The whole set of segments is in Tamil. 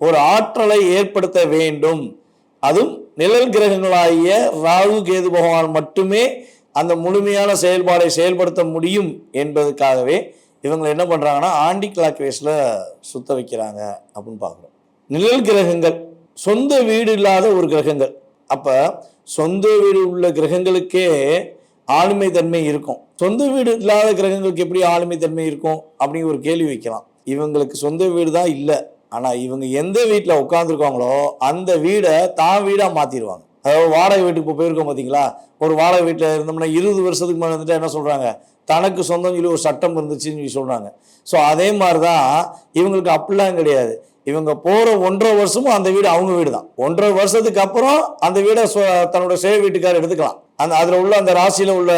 ஒரு ஆற்றலை ஏற்படுத்த வேண்டும். அதுவும் நிழல் கிரகங்களாகிய ராகு கேது பகவான் மட்டுமே அந்த முழுமையான செயல்பாடை செயல்படுத்த முடியும் என்பதற்காகவே இவங்க என்ன பண்ணுறாங்கன்னா ஆண்டி கிளாக் ரேஸில் சுத்த வைக்கிறாங்க அப்படின்னு பார்க்குறோம். நிழல் கிரகங்கள் சொந்த வீடு இல்லாத ஒரு கிரகங்கள். அப்போ சொந்த வீடு உள்ள கிரகங்களுக்கே ஆளுமை தன்மை இருக்கும். சொந்த வீடு இல்லாத கிரகங்களுக்கு எப்படி ஆளுமை தன்மை இருக்கும்? அப்படிங்கிற ஒரு கேள்வி வைக்கலாம். இவங்களுக்கு சொந்த வீடு தான் இல்லை. ஆனால் இவங்க எந்த வீட்டில் உட்காந்துருக்காங்களோ அந்த வீடை தான் வீடாக மாற்றிடுவாங்க அதாவது வாடகை வீட்டுக்கு இப்போ போயிருக்கோம் பார்த்தீங்களா ஒரு வாடகை வீட்டில் இருந்தோம்னா இருபது வருஷத்துக்கு மேலே வந்துட்டு என்ன சொல்கிறாங்க தனக்கு சொந்தம் சொல்லி ஒரு சட்டம் இருந்துச்சுன்னு சொல்லி சொல்கிறாங்க ஸோ அதே மாதிரி தான் இவங்களுக்கு அப்படிலாம் கிடையாது. இவங்க போகிற ஒன்றரை வருஷமும் அந்த வீடு அவங்க வீடு தான் ஒன்றரை வருஷத்துக்கு அப்புறம் அந்த வீடை தன்னோட சேவை வீட்டுக்காரர் எடுத்துக்கலாம். அந்த அதில் உள்ள அந்த ராசியில் உள்ள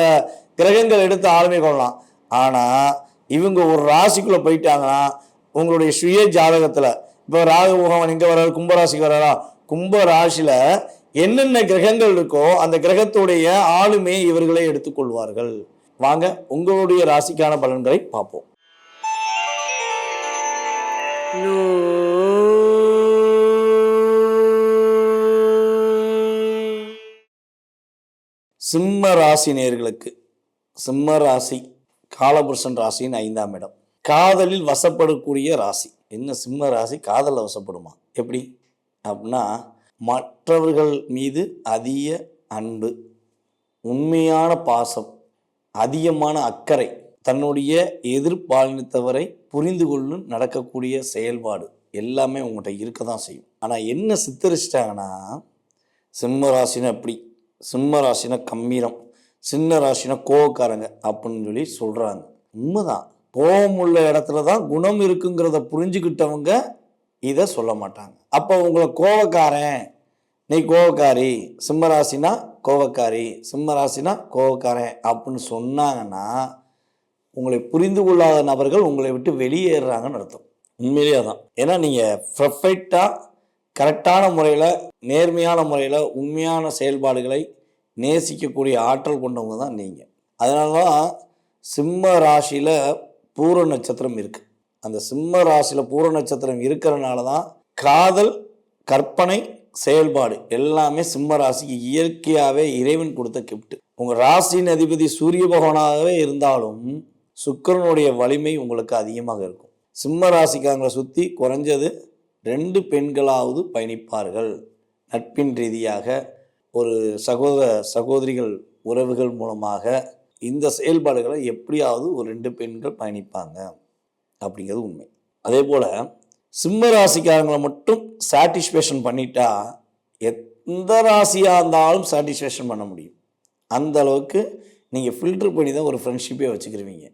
கிரகங்கள் எடுத்து ஆளுமை கொள்ளலாம். ஆனால் இவங்க ஒரு ராசிக்குள்ளே போயிட்டாங்கன்னா உங்களுடைய சுய ஜாதகத்தில் இப்போ ராகு முகமன் எங்கே வர்றாரு கும்பராசிக்கு வர்றாரா? கும்ப ராசியில் என்னென்ன கிரகங்கள் இருக்கோ அந்த கிரகத்துடைய ஆளுமே இவர்களே எடுத்துக்கொள்வார்கள். வாங்க உங்களுடைய ராசிக்கான பலன்களை பார்ப்போம். சிம்ம ராசி நேர்களுக்கு சிம்ம ராசி காலபுருஷன் ராசியின் ஐந்தாம் இடம். காதலில் வசப்படக்கூடிய ராசி. என்ன சிம்ம ராசி? காதலில் வசப்படுமா? எப்படி? அப்படின்னா மற்றவர்கள் மீது அதிக அன்பு உண்மையான பாசம் அதிகமான அக்கறை தன்னுடைய எதிர்பாலினத்தவரை புரிந்து கொள்ளும் நடக்கக்கூடிய செயல்பாடு எல்லாமே உங்கள்கிட்ட இருக்க தான் செய்யும். ஆனால் என்ன சித்தரிச்சிட்டாங்கன்னா சிம்ம ராசினா எப்படி? சிம்ம ராசினா கம்மீரம் சின்ன ராசினா கோவக்காரங்க அப்படின்னு சொல்லி சொல்கிறாங்க உண்மைதான். கோபம் உள்ள இடத்துல தான் குணம் இருக்குங்கிறத புரிஞ்சுக்கிட்டவங்க இதை சொல்ல மாட்டாங்க. அப்போ உங்களை கோவக்காரன் நீ கோவக்காரி சிம்மராசினா கோவக்காரி சிம்மராசினா கோவக்காரன் அப்படின்னு சொன்னாங்கன்னா உங்களை புரிந்து கொள்ளாத நபர்கள் உங்களை விட்டு வெளியேறுறாங்கன்னு அர்த்தம். உண்மையிலேயே தான் ஏன்னா நீங்கள் ப்ரஃபெக்டாக கரெக்டான முறையில் நேர்மையான முறையில் உண்மையான செயல்பாடுகளை நேசிக்கக்கூடிய ஆற்றல் கொண்டவங்க தான் நீங்கள் அதனால தான் சிம்ம ராசியில் பூர நட்சத்திரம் இருக்குது அந்த சிம்ம ராசியில் பூர நட்சத்திரம் இருக்கிறனால தான் காதல் கற்பனை செயல்பாடு எல்லாமே சிம்ம ராசிக்கு இயற்கையாகவே இறைவன் கொடுத்த கிஃப்ட் உங்கள் ராசியின் அதிபதி சூரிய பகவானாகவே இருந்தாலும் சுக்கரனுடைய வலிமை உங்களுக்கு அதிகமாக இருக்கும். சிம்ம ராசிக்காரங்களை சுற்றி குறைஞ்சது ரெண்டு பெண்களாவது பயணிப்பார்கள். நட்பின் ரீதியாக ஒரு சகோதர சகோதரிகள் உறவுகள் மூலமாக இந்த செயல்பாடுகளை எப்படியாவது ஒரு ரெண்டு பெண்கள் பயணிப்பாங்க அப்படிங்கிறது உண்மை. அதே போல் சிம்ம ராசிக்காரங்களை மட்டும் சாட்டிஸ்ஃபேக்ஷன் பண்ணிட்டா எந்த ராசியாக இருந்தாலும் சாட்டிஸ்ஃபேக்ஷன் பண்ண முடியும். அந்த அளவுக்கு நீங்கள் ஃபில்டர் பண்ணி தான் ஒரு ஃப்ரெண்ட்ஷிப்பே வச்சுக்கிருவீங்க.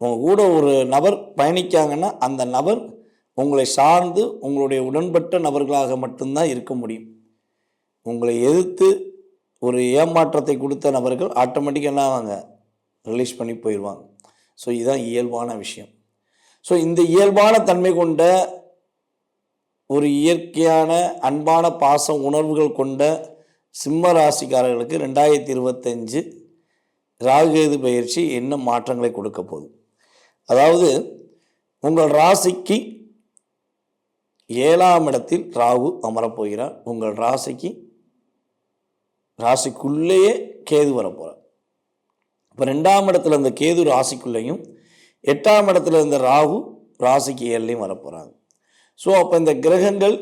உங்கள் கூட ஒரு நபர் பயணிக்காங்கன்னா அந்த நபர் உங்களை சார்ந்து உங்களுடைய உடன்பட்ட நபர்களாக மட்டும்தான் இருக்க முடியும். உங்களை எதிர்த்து ஒரு ஏமாற்றத்தை கொடுத்த நபர்கள் ஆட்டோமேட்டிக்காக என்ன ஆவாங்க? ரிலீஸ் பண்ணி போயிடுவாங்க ஸோ இதுதான் இயல்பான விஷயம். ஸோ இந்த இயல்பான தன்மை கொண்ட ஒரு இயற்கையான அன்பான பாச உணர்வுகள் கொண்ட சிம்ம ராசிக்காரர்களுக்கு ரெண்டாயிரத்தி இருபத்தஞ்சு ராகுகேது பயிற்சி என்ன மாற்றங்களை கொடுக்க போகுது? அதாவது உங்கள் ராசிக்கு ஏழாம் இடத்தில் ராகு அமரப்போகிறார் உங்கள் ராசிக்கு ராசிக்குள்ளேயே கேது வரப்போகிறார் இப்போ ரெண்டாம் இடத்துல இருந்த கேது ராசிக்குள்ளேயும் எட்டாம் இடத்துல இருந்த ராகு ராசிக்கு ஏழுலையும் வரப்போகிறாங்க ஸோ அப்போ இந்த கிரகங்கள்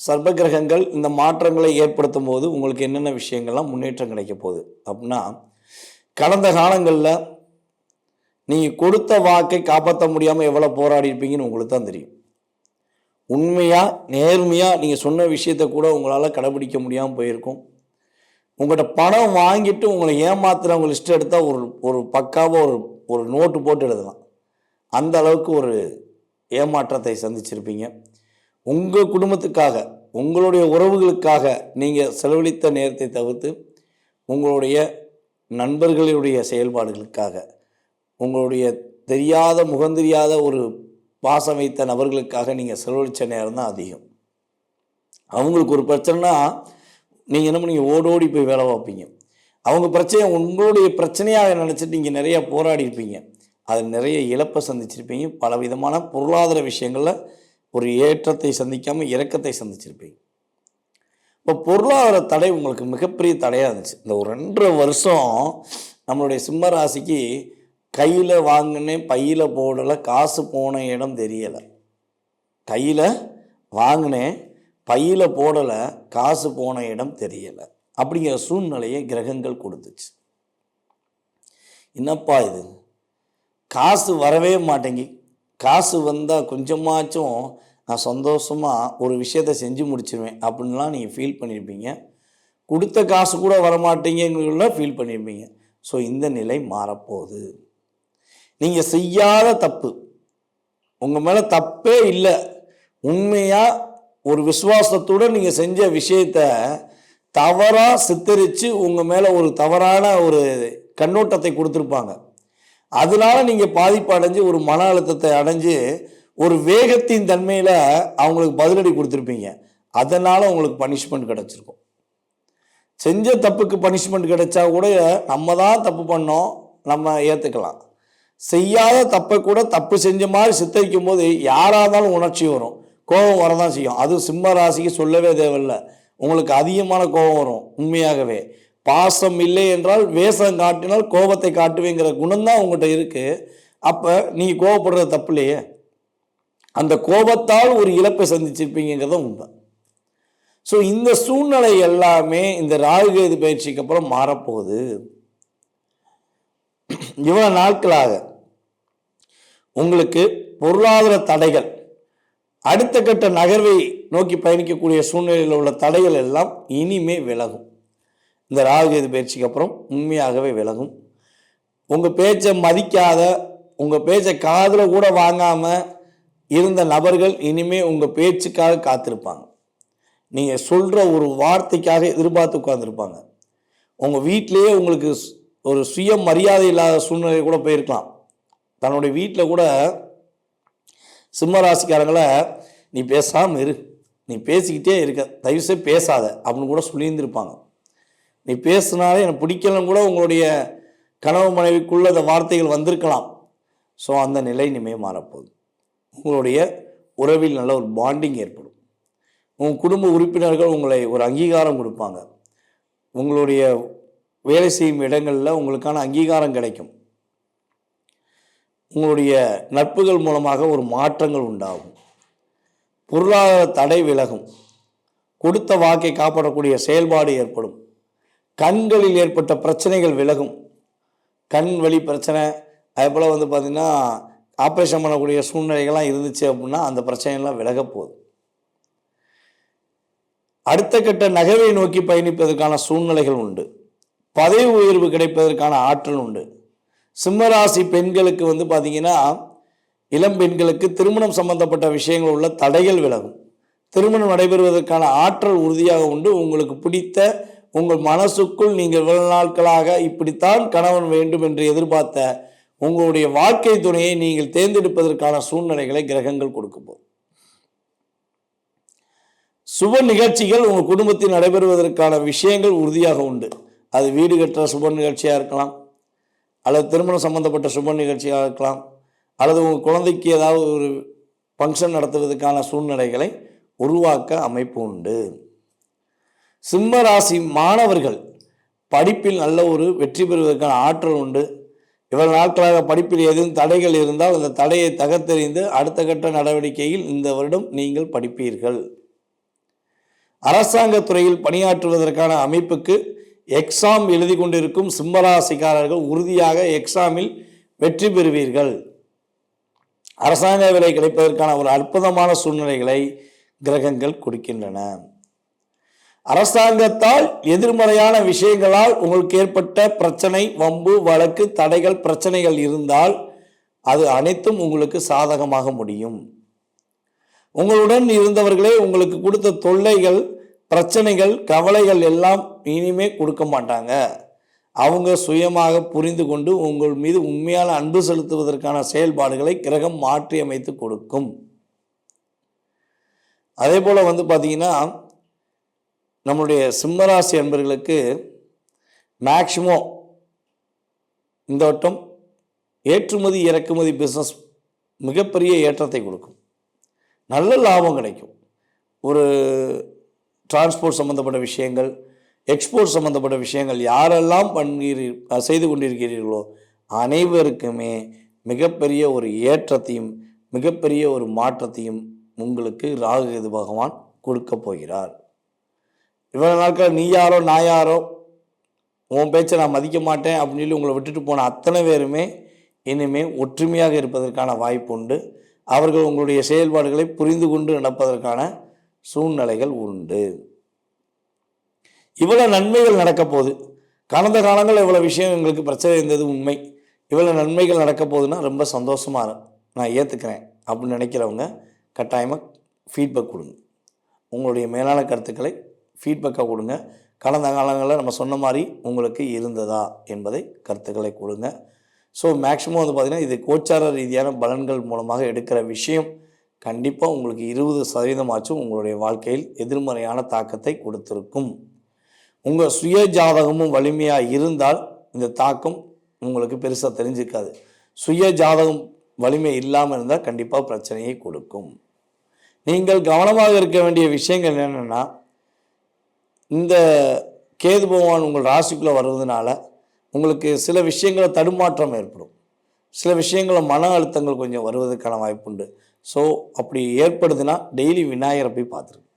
சர்ப கிரகங்கள் இந்த மாற்றங்களை ஏற்படுத்தும் போது உங்களுக்கு என்னென்ன விஷயங்கள்லாம் முன்னேற்றம் கிடைக்க போகுது? அப்படின்னா கடந்த காலங்களில் நீங்கள் கொடுத்த வாக்கை காப்பாற்ற முடியாமல் எவ்வளோ போராடி இருப்பீங்கன்னு உங்களுக்கு தான் தெரியும். உண்மையாக நேர்மையாக நீங்கள் சொன்ன விஷயத்தை கூட உங்களால் கடைபிடிக்க முடியாமல் போயிருக்கும். உங்கள்கிட்ட பணம் வாங்கிட்டு உங்களை ஏமாத்துறவங்க லிஸ்ட் எடுத்தால் ஒரு ஒரு பக்காவாக ஒரு ஒரு நோட்டு போட்டு எழுதலாம். அந்த அளவுக்கு ஒரு ஏமாற்றத்தை சந்திச்சிருப்பீங்க. உங்கள் குடும்பத்துக்காக உங்களுடைய உறவுகளுக்காக நீங்கள் செலவழித்த நேரத்தை தவிர்த்து உங்களுடைய நண்பர்களுடைய செயல்பாடுகளுக்காக உங்களுடைய தெரியாத முகந்தெரியாத ஒரு பாசம் வைத்த நபர்களுக்காக நீங்கள் செலவழித்த நேரம் தான் அதிகம். அவங்களுக்கு ஒரு பிரச்சனைனா நீங்கள் என்ன பண்ணீங்க? ஓடோடி போய் வேலை பார்ப்பீங்க. அவங்க பிரச்சனையை உங்களுடைய பிரச்சனையாக நினச்சிட்டு நீங்கள் நிறையா போராடி இருப்பீங்க அது நிறைய இழப்பை சந்திச்சிருப்பீங்க. பல விதமான பொருளாதார விஷயங்களில் ஒரு ஏற்றத்தை சந்திக்காமல் இறக்கத்தை சந்திச்சிருப்பீங்க. இப்போ பொருளாதார தடை உங்களுக்கு மிகப்பெரிய தடையாக இருந்துச்சு. இந்த ஒரு ரெண்டரை வருஷம் நம்மளுடைய சிம்ம ராசிக்கு கையில் வாங்கினேன் பையில் போடலை காசு போன இடம் தெரியலை. கையில் வாங்கினேன் பையில் போடலை காசு போன இடம் தெரியலை. அப்படிங்கிற சூழ்நிலையை கிரகங்கள் கொடுத்துச்சு. என்னப்பா இது? காசு வரவே மாட்டேங்கி. காசு வந்தால் கொஞ்சமாச்சும் நான் சந்தோஷமாக ஒரு விஷயத்தை செஞ்சு முடிச்சிருவேன் அப்படின்லாம் நீங்கள் ஃபீல் பண்ணியிருப்பீங்க கொடுத்த காசு கூட வரமாட்டேங்கிறத ஃபீல் பண்ணியிருப்பீங்க ஸோ இந்த நிலை மாறப்போகுது. நீங்கள் செய்யாத தப்பு உங்கள் மேலே தப்பே இல்லை. உண்மையாக ஒரு விசுவாசத்துடன் நீங்கள் செஞ்ச விஷயத்த தவறாக சித்தரித்து உங்கள் மேலே ஒரு தவறான ஒரு கண்ணோட்டத்தை கொடுத்துருப்பாங்க. அதனால நீங்கள் பாதிப்பு அடைஞ்சு ஒரு மன அழுத்தத்தை அடைஞ்சு ஒரு வேகத்தின் தன்மையில் அவங்களுக்கு பதிலடி கொடுத்துருப்பீங்க. அதனால் உங்களுக்கு பனிஷ்மெண்ட் கிடச்சிருக்கும். செஞ்ச தப்புக்கு பனிஷ்மெண்ட் கிடைச்சா கூட நம்ம தான் தப்பு பண்ணோம் நம்ம ஏற்றுக்கலாம் செய்யாத தப்பை கூட தப்பு செஞ்ச மாதிரி சித்தரிக்கும் போது யாராக இருந்தாலும் உணர்ச்சி வரும். கோபம் வரதான் செய்யும். அதுவும் சிம்ம ராசிக்கு சொல்லவே தேவையில்லை. உங்களுக்கு அதிகமான கோபம் வரும் உண்மையாகவே. பாசம் இல்லை என்றால் வேஷம் காட்டினால் கோபத்தை காட்டுவேங்கிற குணம்தான் உங்கள்கிட்ட இருக்குது அப்போ நீங்கள் கோபப்படுறது தப்பு இல்லையே அந்த கோபத்தால் ஒரு இழப்பை சந்திச்சிருப்பீங்கிறத உண்மை. ஸோ இந்த சூழ்நிலை எல்லாமே இந்த ராகுகேது பயிற்சிக்கு அப்புறம் மாறப்போகுது. இவ்வளோ நாட்களாக உங்களுக்கு பொருளாதார தடைகள் அடுத்த கட்ட நகர்வை நோக்கி பயணிக்கக்கூடிய சூழ்நிலையில் உள்ள தடைகள் எல்லாம் இனிமே விலகும். இந்த ராகுகேது பயிற்சிக்கு அப்புறம் உண்மையாகவே விலகும். உங்கள் பேச்சை மதிக்காத உங்கள் பேச்சை காதில் கூட வாங்காமல் இருந்த நபர்கள் இனிமே உங்கள் பேச்சுக்காக காத்திருப்பாங்க. நீங்கள் சொல்கிற ஒரு வார்த்தைக்காக எதிர்பார்த்து உட்காந்துருப்பாங்க உங்கள் வீட்டிலேயே உங்களுக்கு ஒரு சுய மரியாதை இல்லாத சூழ்நிலை கூட போயிருக்கலாம். தன்னுடைய வீட்டில் கூட சிம்ம ராசிக்காரங்களை நீ பேசாமல் இரு. நீ பேசிக்கிட்டே இருக்க. தயவுசெய்து பேசாத அப்படின்னு கூட சொல்லியிருந்திருப்பாங்க. நீ பேசுனாலே எனக்கு பிடிக்கலன்னு கூட உங்களுடைய கனவு மனைவிக்குள்ள அந்த வார்த்தைகள் வந்திருக்கலாம். ஸோ அந்த நிலை இனிமே மாறப்போகுது. உங்களுடைய உறவில் நல்ல ஒரு பாண்டிங் ஏற்படும். உங்கள் குடும்ப உறுப்பினர்கள் உங்களை ஒரு அங்கீகாரம் கொடுப்பாங்க. உங்களுடைய வேலை செய்யும் இடங்களில் உங்களுக்கான அங்கீகாரம் கிடைக்கும். உங்களுடைய நட்புகள் மூலமாக ஒரு மாற்றங்கள் உண்டாகும். பொருளாதார தடை விலகும். கொடுத்த வாக்கை காப்பாற்றக்கூடிய செயல்பாடு ஏற்படும். கண்களில் ஏற்பட்ட பிரச்சனைகள் விலகும். கண் வலி பிரச்சனை அதே போல் வந்து பார்த்திங்கன்னா ஆப்ரேஷன் பண்ணக்கூடிய சூழ்நிலைகள்லாம் இருந்துச்சு அப்படின்னா அந்த பிரச்சனைகள்லாம் விலக போகுது. அடுத்த கட்ட நகர்வை நோக்கி பயணிப்பதற்கான சூழ்நிலைகள் உண்டு. பதவி உயர்வு கிடைப்பதற்கான ஆற்றல் உண்டு. சிம்மராசி பெண்களுக்கு வந்து பார்த்தீங்கன்னா இளம் பெண்களுக்கு திருமணம் சம்பந்தப்பட்ட விஷயங்கள் உள்ள தடைகள் விலகும். திருமணம் நடைபெறுவதற்கான ஆற்றல் உறுதியாக உண்டு. உங்களுக்கு பிடித்த உங்கள் மனசுக்குள் நீங்கள் இவ்வளவு நாட்களாக இப்படித்தான் கணவன் வேண்டும் என்று எதிர்பார்த்த உங்களுடைய வாழ்க்கை துணையை நீங்கள் தேர்ந்தெடுப்பதற்கான சூழ்நிலைகளை கிரகங்கள் கொடுக்கும் போது. சுப நிகழ்ச்சிகள் உங்கள் குடும்பத்தில் நடைபெறுவதற்கான விஷயங்கள் உறுதியாக உண்டு. அது வீடு கட்டுற சுப நிகழ்ச்சியாக இருக்கலாம் அல்லது திருமணம் சம்பந்தப்பட்ட சுப நிகழ்ச்சியாக இருக்கலாம் அல்லது உங்கள் குழந்தைக்கு ஏதாவது ஒரு ஃபங்க்ஷன் நடத்துவதற்கான சூழ்நிலைகளை உருவாக்க அமைப்பு உண்டு. சிம்ம ராசி மாணவர்கள் படிப்பில் நல்ல ஒரு வெற்றி பெறுவதற்கான ஆற்றல் உண்டு. இவ்வளவு நாட்களாக படிப்பில் எதுவும் தடைகள் இருந்தால் அந்த தடையை தகர்த்தெறிந்து அடுத்த கட்ட நடவடிக்கையில் இந்த வருடம் நீங்கள் படிப்பீர்கள். அரசாங்க துறையில் பணியாற்றுவதற்கான அமைப்புக்கு எக்ஸாம் எழுதி கொண்டிருக்கும் சிம்மராசிக்காரர்கள் உறுதியாக எக்ஸாமில் வெற்றி பெறுவீர்கள். அரசாங்க வேலை கிடைப்பதற்கான ஒரு அற்புதமான சூழ்நிலைகளை கிரகங்கள் கொடுக்கின்றன. அரசாங்கத்தால் எதிர்மறையான விஷயங்களால் உங்களுக்கு ஏற்பட்ட பிரச்சனை வம்பு வழக்கு தடைகள் பிரச்சனைகள் இருந்தால் அது அனைத்தும் உங்களுக்கு சாதகமாக முடியும். உங்களுடன் இருந்தவர்களே உங்களுக்கு கொடுத்த தொல்லைகள் பிரச்சனைகள் கவலைகள் எல்லாம் இனிமே கொடுக்க மாட்டாங்க. அவங்க சுயமாக புரிந்து கொண்டு உங்கள் மீது உண்மையான அன்பு செலுத்துவதற்கான செயல்பாடுகளை கிரகம் மாற்றி அமைத்து கொடுக்கும். அதே போல் வந்து பார்த்திங்கன்னா நம்மளுடைய சிம்மராசி அன்பர்களுக்கு மேக்சிமம் இந்த வட்டம் ஏற்றுமதி இறக்குமதி பிஸ்னஸ் மிகப்பெரிய ஏற்றத்தை கொடுக்கும். நல்ல லாபம் கிடைக்கும். ஒரு டிரான்ஸ்போர்ட் சம்மந்தப்பட்ட விஷயங்கள் எக்ஸ்போர்ட் சம்மந்தப்பட்ட விஷயங்கள் யாரெல்லாம் பண்ணுகிறீ செய்து கொண்டிருக்கிறீர்களோ அனைவருக்குமே மிகப்பெரிய ஒரு ஏற்றத்தையும் மிகப்பெரிய ஒரு மாற்றத்தையும் உங்களுக்கு ராகுகேது பகவான் கொடுக்க போகிறார். இவ்வளவு நாட்கள் நீ யாரோ நான் யாரோ உன் பேச்சை நான் மதிக்க மாட்டேன் அப்படின்னு சொல்லி உங்களை விட்டுட்டு போன அத்தனை பேருமே இனிமே ஒற்றுமையாக இருப்பதற்கான வாய்ப்பு உண்டு. அவர்கள் உங்களுடைய செயல்பாடுகளை புரிந்து கொண்டு நடப்பதற்கான சூழ்நிலைகள் உண்டு. இவ்வளோ நன்மைகள் நடக்க போகுது. கடந்த காலங்களில் இவ்வளோ விஷயம் எங்களுக்கு பிரச்சனை இருந்தது உண்மை. இவ்வளோ நன்மைகள் நடக்க போகுதுன்னா ரொம்ப சந்தோஷமாக இருக்கும் நான் ஏற்றுக்கிறேன் அப்படின்னு நினைக்கிறவங்க கட்டாயமாக ஃபீட்பேக் கொடுங்க. உங்களுடைய மேலான கருத்துக்களை ஃபீட்பேக்காக கொடுங்க. கடந்த காலங்களில் நம்ம சொன்ன மாதிரி உங்களுக்கு இருந்ததா என்பதை கருத்துக்களை கொடுங்க. ஸோ மேக்ஸிமம் வந்து பார்த்திங்கன்னா இது கோச்சார ரீதியான பலன்கள் மூலமாக எடுக்கிற விஷயம். கண்டிப்பாக உங்களுக்கு இருபது சதவீதமாச்சும் உங்களுடைய வாழ்க்கையில் எதிர்மறையான தாக்கத்தை கொடுத்துருக்கும். உங்கள் சுய ஜாதகமும் வலிமையாக இருந்தால் இந்த தாக்கம் உங்களுக்கு பெருசாக தெரிஞ்சுக்காது சுய ஜாதகம் வலிமை இல்லாமல் இருந்தால் கண்டிப்பாக பிரச்சனையை கொடுக்கும். நீங்கள் கவனமாக இருக்க வேண்டிய விஷயங்கள் என்னென்னா இந்த கேது பகவான் உங்கள் ராசிக்குள்ளே வர்றதுனால உங்களுக்கு சில விஷயங்களை தடுமாற்றம் ஏற்படும். சில விஷயங்களை மன அழுத்தங்கள் கொஞ்சம் வருவதற்கான வாய்ப்புண்டு. ஸோ அப்படி ஏற்படுதுன்னா டெய்லி விநாயகரை போய் பார்த்துருக்கு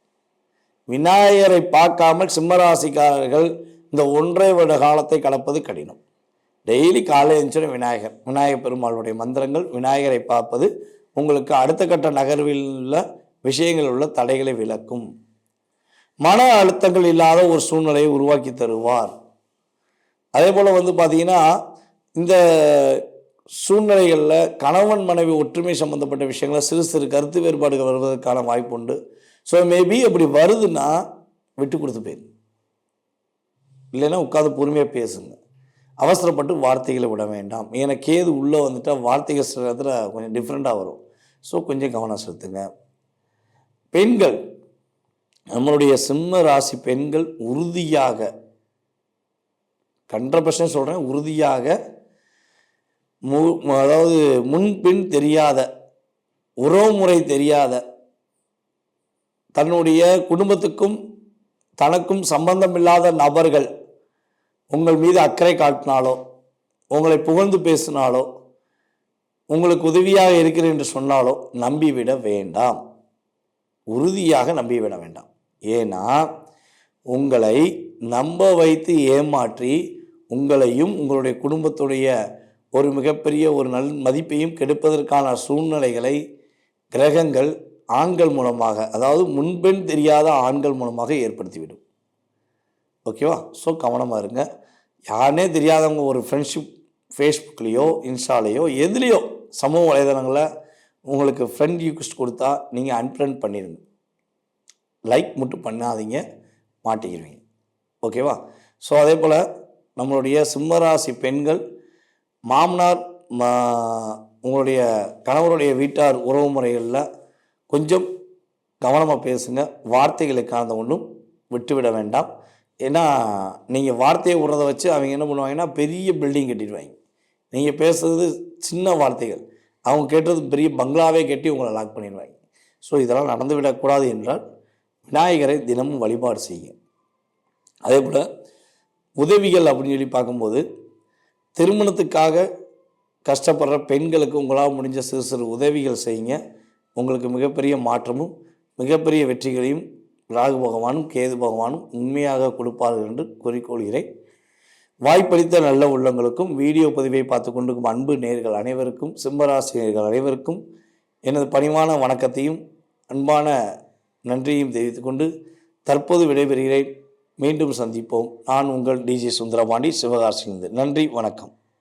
விநாயகரை பார்க்காமல் சிம்மராசிக்காரர்கள் இந்த ஒன்றை வருட காலத்தை கடப்பது கடினம். டெய்லி காலை எழுந்துச்சுன விநாயகர் விநாயகர் பெருமாளுடைய மந்திரங்கள் விநாயகரை பார்ப்பது உங்களுக்கு அடுத்த கட்ட நகர்வில் உள்ள விஷயங்கள் உள்ள தடைகளை விளக்கும். மன அழுத்தங்கள் இல்லாத ஒரு சூழ்நிலையை உருவாக்கி தருவார். அதே போல் வந்து பார்த்தீங்கன்னா இந்த சூழ்நிலைகளில் கணவன் மனைவி ஒற்றுமை சம்பந்தப்பட்ட விஷயங்களில் சிறு சிறு கருத்து வேறுபாடுகள் வருவதற்கான வாய்ப்பு உண்டு ஸோ மேபி அப்படி வருதுன்னா விட்டு கொடுத்து போயிருங்க இல்லைன்னா உட்காந்து பொறுமையாக பேசுங்க. அவசரப்பட்டு வார்த்தைகளை விட வேண்டாம். எனக்கு ஏது உள்ளே வந்துட்டால் வார்த்தைகள் சில இடத்துல கொஞ்சம் டிஃப்ரெண்ட்டாக வரும். ஸோ கொஞ்சம் கவனம் செலுத்துங்க. பெண்கள் நம்மளுடைய சிம்ம ராசி பெண்கள் உறுதியாக கண்ட்ரபஷன் பர்சன்ட் சொல்கிறேன் உறுதியாக மு அதாவது முன்பின் தெரியாத உறவுமுறை தெரியாத தன்னுடைய குடும்பத்துக்கும் தனக்கும் சம்பந்தமில்லாத நபர்கள் உங்கள் மீது அக்கறை காட்டினாலோ உங்களை புகழ்ந்து பேசினாலோ உங்களுக்கு உதவியாக இருக்கிறேன் என்று சொன்னாலோ நம்பிவிட வேண்டாம். உறுதியாக நம்பிவிட வேண்டாம். ஏன்னா உங்களை நம்ப வைத்து ஏமாற்றி உங்களையும் உங்களுடைய குடும்பத்துடைய ஒரு மிகப்பெரிய ஒரு நல் மதிப்பையும் கெடுப்பதற்கான சூழ்நிலைகளை கிரகங்கள் ஆண்கள் மூலமாக அதாவது முன்பெண் தெரியாத ஆண்கள் மூலமாக ஏற்படுத்திவிடும். ஓகேவா? ஸோ கவனமாக இருங்க. யாருனே தெரியாதவங்க ஒரு ஃப்ரெண்ட்ஷிப் ஃபேஸ்புக்லேயோ இன்ஸ்டாலேயோ எதுலேயோ சமூக வலைதளங்களில் உங்களுக்கு ஃப்ரெண்ட் ரிக்வெஸ்ட் கொடுத்தா நீங்கள் அன்ஃப்ரெண்ட் பண்ணிடுங்க லைக் மட்டும் பண்ணாதீங்க மாட்டிக்கிடுவீங்க. ஓகேவா? ஸோ அதே போல் நம்மளுடைய சிம்மராசி பெண்கள் மாமனார் மா உங்களுடைய கணவருடைய வீட்டார் உறவு முறைகளில் கொஞ்சம் கவனமாக பேசுங்க. வார்த்தைகளுக்காக ஒன்றும் விட்டுவிட வேண்டாம். ஏன்னா நீங்கள் வார்த்தையை விடுறத வச்சு அவங்க என்ன பண்ணுவாங்கன்னா பெரிய பில்டிங் கட்டிடுவாங்க. நீங்கள் பேசுறது சின்ன வார்த்தைகள். அவங்க கேட்டது பெரிய பங்களாவே கட்டி உங்களை லாக் பண்ணிடுவாங்க. ஸோ இதெல்லாம் நடந்து விடக்கூடாது என்றால் விநாயகரை தினமும் வழிபாடு செய்யுங்க. அதே போல் உதவிகள் அப்படின்னு சொல்லி பார்க்கும்போது திருமணத்துக்காக கஷ்டப்படுற பெண்களுக்கு உங்களால் முடிஞ்ச சிறு சிறு உதவிகள் செய்யுங்க. உங்களுக்கு மிகப்பெரிய மாற்றமும் மிகப்பெரிய வெற்றிகளையும் ராகு பகவானும் கேது பகவானும் உண்மையாக கொடுப்பார்கள் என்று குறிக்கொள்கிறேன். வாய்ப்பளித்த நல்ல உள்ளங்களுக்கும் வீடியோ பதிவை பார்த்து கொண்டிருக்கும் அன்பு நேர்கள் அனைவருக்கும் சிம்மராசி நேர்கள் அனைவருக்கும் எனது பணிவான வணக்கத்தையும் அன்பான நன்றியையும் தெரிவித்துக்கொண்டு தற்போது விடைபெறுகிறேன். மீண்டும் சந்திப்போம். நான் உங்கள் டிஜே சுந்தரபாண்டி சிவகாசிலிருந்து நன்றி வணக்கம்.